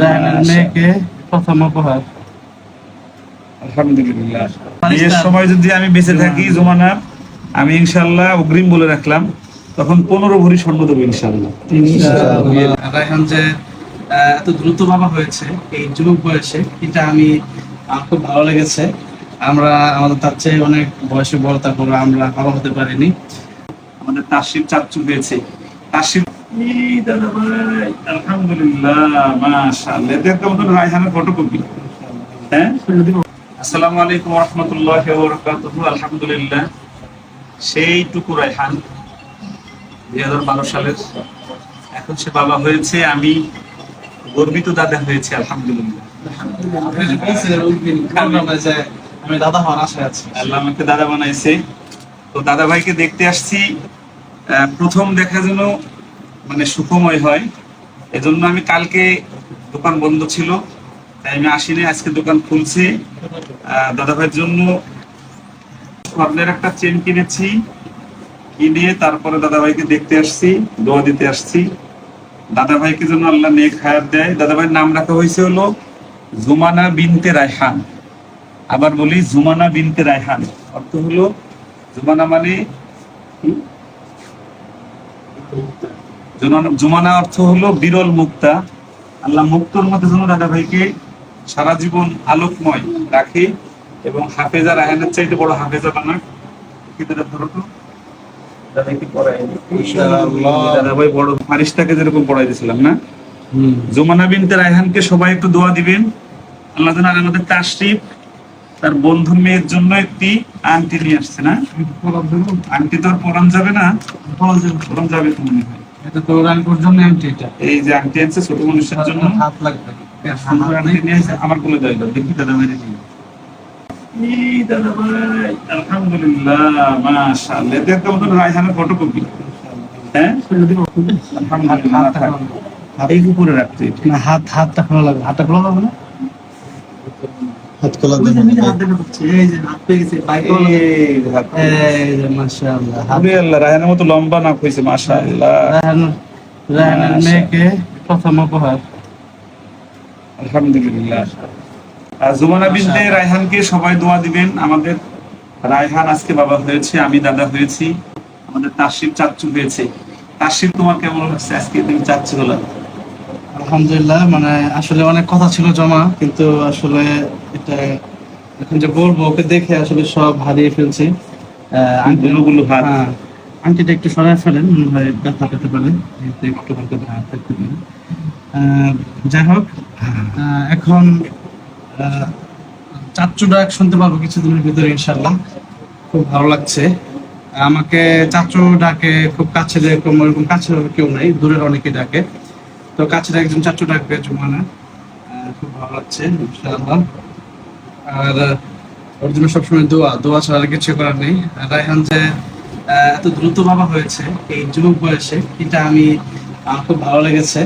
রায়হানের মেয়েকে প্রথম উপহার। আলহামদুলিল্লাহ। বিয়ের সময় যদি আমি বেঁচে থাকি জমানা আমি ইনশাল্লাহ অগ্রিম বলে রাখলাম তখন পনেরো ভরি স্বর্ণ দেবো ইনশাল্লাহ রায়হান যে এত দ্রুত বাবা হয়েছে এই যুবক বয়সে এটা আমি আমার খুব ভালো লেগেছে। আমরা আমাদের তার চেয়ে অনেক বয়সে বড় তারপর আমরা বাবা হতে পারিনি। আমাদের তাসির চাচ্চু হয়েছে। তাসির আলহামদুলিল্লাহ ফটোকপি হ্যাঁ? আসসালামু আলাইকুম আলহামদুলিল্লাহ। রায়হান। দুই হাজার বারো সালের এখন সে বাবা হয়েছে আমি গর্বিত দাদা হয়েছে আলহামদুলিল্লাহ। আমি দাদা হওয়ার আশায় আছি। আল্লাহ আমাকে দাদা বানাইছে। তো দাদা ভাইকে দেখতে আসছি প্রথম দেখা যেন মানে সুখময় হয়। এজন্য আমি কালকে দোকান বন্ধ ছিল। তাই আমি আসিনি আজকে দোকান খুলছি। আহ, দাদা ভাইয়ের জন্য স্বর্ণের একটা চেন কিনেছি। কিনে তারপরে দাদা ভাইকে দেখতে আসছি দোয়া দিতে আসছি। দাদা ভাইকে জন্য আল্লাহ নেক হায়াত দেয়। দাদা ভাইয়ের নাম রাখা হয়েছে হলো জুমানা বিনতে রায়হান। আবার বলি জুমানা বিনতে রায়হান। অর্থ হলো জুমানা মানে? জুমানা- অর্থ হলো বিরল মুক্তা। আল্লাহ মুক্তর মধ্যে যেন দাদা ভাইকে সারা জীবন আলোকময় রাখে এবং হাফেজা রায়হানের চাইতে বড় হাফেজা বানাক। কিন্তু এটা ধরো তো? দাদা ভাইকে পড়ায় ইনশাআল্লাহ। দাদা ভাই বড় ফারিস্তাকে যেরকম পড়াই দিয়েছিলাম না? জুমানা বিনতে রায়হানকে সবাই একটু দোয়া দিবেন। আল্লাহ যেন আমাদের তাশরিফ তার বন্ধু মেয়ের জন্য একটি আংটি নিয়ে আসছে না? আংটি তো আর পরান যাবে না। পরান যাবে তো মনে হয়। এটা তো রানপুর জন্য এমটি এটা। এই যে আংটি আনছে ছোট মানুষের জন্য হাত লাগবে। আংটি নিয়ে আসছে আমার কোলে দেয় দাও। দেখি দাদা ভাই। দেখি এই দাদা ভাই আলহামদুলিল্লাহ মাশাআল্লাহ। এটা রায়হানের ফটোকপি হ্যাঁ? আলহামদুলিল্লাহ এই উপরে রাখতে। হাত হাতটা খোলা লাগবে। হাতটা খোলা লাগবে না? হাত কলা ওই যে নিজে হাত দেখা যাচ্ছে, এই যে হাত পেয়ে গেছে, পায়ে খোলা লাগবে। এই যে মাশাআল্লাহ, আল্লাহ রায়হানের মতো লম্বা নাক হয়েছে মাশাআল্লাহ। রায়হান- রায়হানের মেয়েকে প্রথম উপহার। আলহামদুলিল্লাহ। জুমানা বিনতে রায়হানকে সবাই দোয়া দিবেন। আমাদের রায়হান আজকে বাবা হয়েছে আমি দাদা হয়েছি আমাদের তাসির চাচ্চু হয়েছে। তাসির তোমার কেমন লাগছে আজকে তুমি চাচ্চু হলো আলহামদুলিল্লাহ মানে আসলে অনেক কথা ছিল জমা কিন্তু আসলে এখন যে বলব ওকে দেখে আসলে সব হারিয়ে ফেলছি। আহ, আঙ্কেলগুলো গুলো হাত। হ্যাঁ আংটিটা একটু সরাই ফেলেন মনে হয় ব্যথা পেতে পারে। একটু হালকা হাত থাকতে পারে। যাই হোক এখন চাচ্চু ডাক শুনতে পারব কিছুদিনের ভিতরে ইনশাল্লাহ খুব ভালো লাগছে। আমাকে চাচু ডাকে খুব কাছে এরকম ওরকম কাছে কেউ নাই দূরের অনেকে ডাকে। তো কাছের একজন চাচু ডাকবে জুমানা। খুব ভালো লাগছে ইনশাআল্লাহ। আর ওর জন্য সবসময় দোয়া দোয়া ছাড়া আর কিছু করার নেই। রায়হান যে এত দ্রুত বাবা হয়েছে, এই যুবক বয়সে, এটা আমি, আমার খুব ভালো লেগেছে।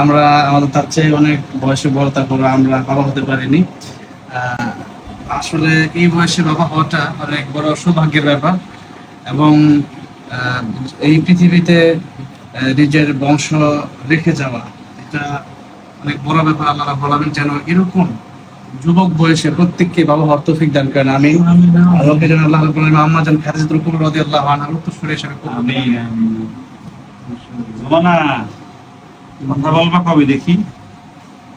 আমরা, আমাদের তার চেয়ে অনেক বয়সে বড়, তারপর আমরা বাবা হতে পারিনি। আসলে এই বয়সে বাবা হওয়াটা অনেক বড় সৌভাগ্যের ব্যাপার। এবং এই পৃথিবীতে নিজের বংশ রেখে যাওয়া, এটা অনেক বড় ব্যাপার, আল্লাহ বলাবেন যেন এরকম যুবক বয়সে প্রত্যেককে বাবা হওয়ার তৌফিক দান করেন আমি আল্লাহকে যেন আল্লাহ খাদিজাতুল কুবরা রাদিয়াল্লাহু আনহা উত্তরসূরি হিসেবে কবুল আমিন কথা বলবা কবে দেখি?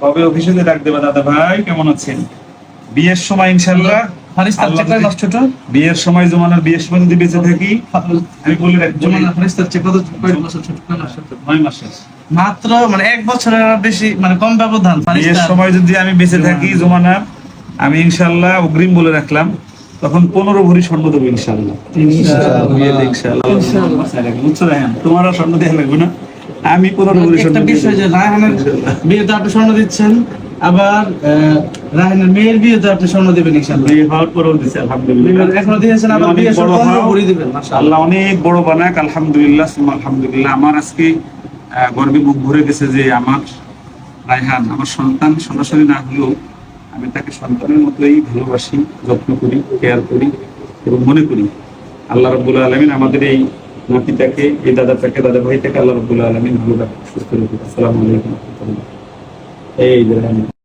কবে অফিসে ডাক দেবা দাদা ভাই কেমন আছেন? বিয়ের সময় ইনশাল্লাহ ফারিস্তার আল্লাহ চেয়ে কয় যদি- মাস ছোট বিয়ের সময় জমানার বিয়ের সময় যদি বেঁচে থাকি আমি বলে রাখব। জমানা ফারিস্তার চেয়ে কত কয় বছর ছোট নয় মাসে মাত্র মানে এক বছরের বেশি মানে কম ব্যবধান বিয়ের সময় যদি আমি বেঁচে থাকি জমানা আমি ইনশাল্লাহ অগ্রিম বলে রাখলাম তখন পনেরো ভরি স্বর্ণ দেবো ইনশাল্লাহ বুঝছ রায়হান? তোমার আর স্বর্ণ দেওয়া লাগবে না। আমি পনেরো ভরি স্বর্ণ বিষয় যে রায়হানের বিয়েতে আপনি স্বর্ণ দিচ্ছেন আবার রায়হানের মেয়ের বিয়েতে আপনি স্বর্ণ দিবেন ইনশাআল্লাহ। বিয়ে হওয়ার পরেও দিছে আলহামদুলিল্লাহ। এখনও দিয়েছেন আবার অনেক বিয়ে ভরি দিবেন আল্লাহ অনেক বড় বানাক আলহামদুলিল্লাহ আলহামদুলিল্লাহ। আমার আজকে গর্বে মুখ ভরে গেছে যে আমার রায়হান, আমার সন্তান সরাসরি না হলেও আমি তাকে সন্তানের মতোই ভালোবাসি, যত্ন করি, কেয়ার করি এবং মনে করি। আল্লাহ রব্বুল আলমিন আমাদের এই নাতিটাকে, এই দাদাটাকে, দাদা ভাইটাকে আল্লাহ রব্বুল আলমিন ভালো রাখে সুস্থ রাখুক। আসসালামু আলাইকুম। এই